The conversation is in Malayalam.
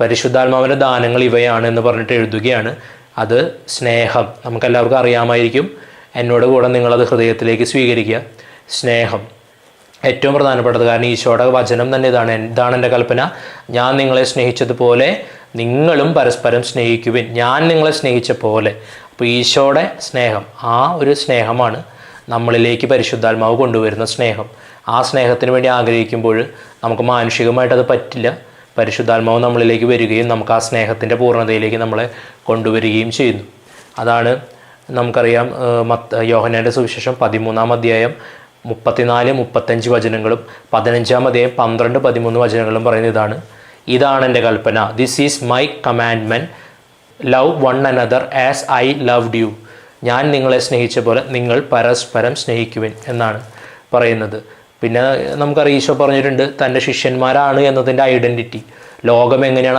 പരിശുദ്ധാത്മാവിന്റെ ദാനങ്ങൾ ഇവയാണ് എന്ന് പറഞ്ഞിട്ട് എഴുതുകയാണ്. അത് സ്നേഹം. നമുക്കെല്ലാവർക്കും അറിയാമായിരിക്കും. എന്നോട് കൂടെ നിങ്ങളത് ഹൃദയത്തിലേക്ക് സ്വീകരിക്കുക. സ്നേഹം. ഏറ്റവും പ്രധാനപ്പെട്ടത് കാരണം ഈശോയുടെ വചനം തന്നെ ഇതാണ്. എന്താണ് എന്റെ കൽപ്പന. ഞാൻ നിങ്ങളെ സ്നേഹിച്ചതുപോലെ നിങ്ങളും പരസ്പരം സ്നേഹിക്കുവിൻ. ഞാൻ നിങ്ങളെ സ്നേഹിച്ച പോലെ. അപ്പോൾ ഈശോയുടെ സ്നേഹം. ആ ഒരു സ്നേഹമാണ് നമ്മളിലേക്ക് പരിശുദ്ധാത്മാവ് കൊണ്ടുവരുന്ന സ്നേഹം. ആ സ്നേഹത്തിന് വേണ്ടി ആഗ്രഹിക്കുമ്പോൾ നമുക്ക് മാനുഷികമായിട്ട് അത് പറ്റില്ല. പരിശുദ്ധാത്മാവ് നമ്മളിലേക്ക് വരികയും നമുക്ക് ആ സ്നേഹത്തിന്റെ പൂർണതയിലേക്ക് നമ്മളെ കൊണ്ടുവരികയും ചെയ്യുന്നു. അതാണ് നമുക്കറിയാം മത് യോഹനാന്റെ സുവിശേഷം പതിമൂന്നാം അധ്യായം മുപ്പത്തിനാല് മുപ്പത്തഞ്ച് വചനങ്ങളും പതിനഞ്ചാം അധ്യായം പന്ത്രണ്ട് പതിമൂന്ന് വചനങ്ങളും പറയുന്ന ഇതാണ്. ഇതാണ് എന്റെ കൽപ്പന. This is my commandment love one another as I loved you ഞാൻ നിങ്ങളെ സ്നേഹിച്ച പോലെ നിങ്ങൾ പരസ്പരം സ്നേഹിക്കുവിൻ എന്നാണ് പറയുന്നത്. പിന്നെ നമുക്കറിയാം ഈശോ പറഞ്ഞിട്ടുണ്ട് തന്റെ ശിഷ്യന്മാരാണ് എന്നതിന്റെ ഐഡന്റിറ്റി ലോകം എങ്ങനെയാണ്